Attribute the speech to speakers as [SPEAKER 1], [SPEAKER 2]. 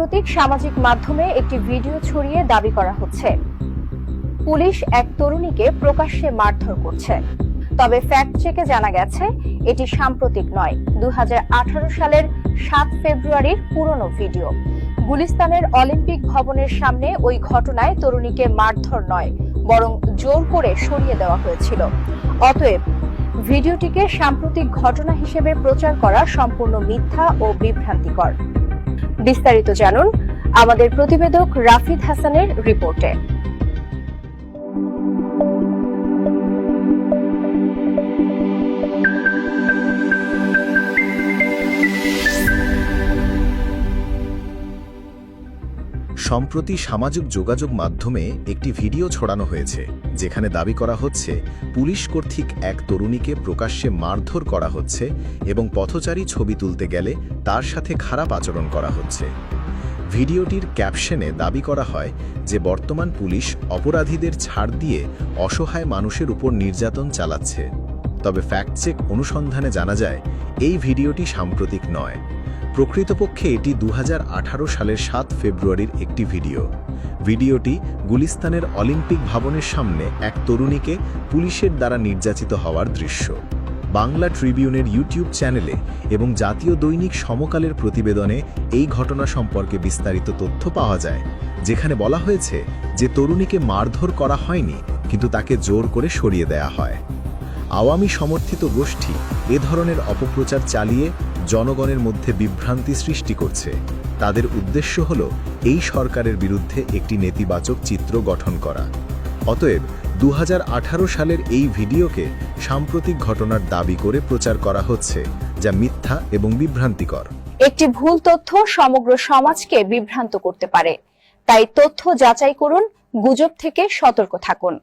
[SPEAKER 1] সাম্প্রতিক সামাজিক মাধ্যমে একটি ভিডিও ছড়িয়ে দাবি করা হচ্ছে। পুলিশ এক তরুণীকে প্রকাশ্যে মারধর করছে। তবে ফ্যাক্ট চেকে জানা গেছে, এটি সাম্প্রতিক নয় দু সালের সাত ফেব্রুয়ারির পুরনো ভিডিও। গুলিস্তানের অলিম্পিক ভবনের সামনে ওই ঘটনায় তরুণীকে মারধর নয়, বরং জোর করে সরিয়ে দেওয়া হয়েছিল। অতএব, ভিডিওটিকে সাম্প্রতিক ঘটনা হিসেবে প্রচার করা সম্পূর্ণ মিথ্যা ও বিভ্রান্তিকর। বিস্তারিত জানুন আমাদের প্রতিবেদক রাফিদ হাসানের রিপোর্টে।
[SPEAKER 2] সম্প্রতি সামাজিক যোগাযোগ মাধ্যমে একটি ভিডিও ছড়ানো হয়েছে, যেখানে দাবি করা হচ্ছে, পুলিশ কর্তৃক এক তরুণীকে প্রকাশ্যে মারধর করা হচ্ছে এবং পথচারী ছবি তুলতে গেলে তার সাথে খারাপ আচরণ করা হচ্ছে। ভিডিওটির ক্যাপশনে দাবি করা হয় যে, বর্তমান পুলিশ অপরাধীদের ছাড় দিয়ে অসহায় মানুষের উপর নির্যাতন চালাচ্ছে। তবে ফ্যাক্ট চেক অনুসন্ধানে জানা যায়, এই ভিডিওটি সাম্প্রতিক নয়। প্রকৃতপক্ষে এটি দু হাজার আঠারো সালের সাত ফেব্রুয়ারির একটি ভিডিও। ভিডিওটি গুলিস্তানের অলিম্পিক ভবনের সামনে এক তরুণীকে পুলিশের দ্বারা নির্যাতিত হওয়ার দৃশ্য। বাংলা ট্রিবিউনের ইউটিউব চ্যানেলে এবং জাতীয় দৈনিক সমকালের প্রতিবেদনে এই ঘটনা সম্পর্কে বিস্তারিত তথ্য পাওয়া যায়, যেখানে বলা হয়েছে যে তরুণীকে মারধর করা হয়নি, কিন্তু তাকে জোর করে সরিয়ে দেয়া হয়। আওয়ামী সমর্থিত গোষ্ঠী এ ধরনের অপপ্রচার চালিয়ে জনগণের মধ্যে বিভ্রান্তি সৃষ্টি করছে। তাদের উদ্দেশ্য হল এই সরকারের বিরুদ্ধে একটি নেতিবাচক চিত্র গঠন করা। অতএব দু হাজার আঠারো সালের এই ভিডিওকে সাম্প্রতিক ঘটনার দাবি করে প্রচার করা হচ্ছে, যা মিথ্যা এবং বিভ্রান্তিকর।
[SPEAKER 1] একটি ভুল তথ্য সমগ্র সমাজকে বিভ্রান্ত করতে পারে। তাই তথ্য যাচাই করুন, গুজব থেকে সতর্ক থাকুন।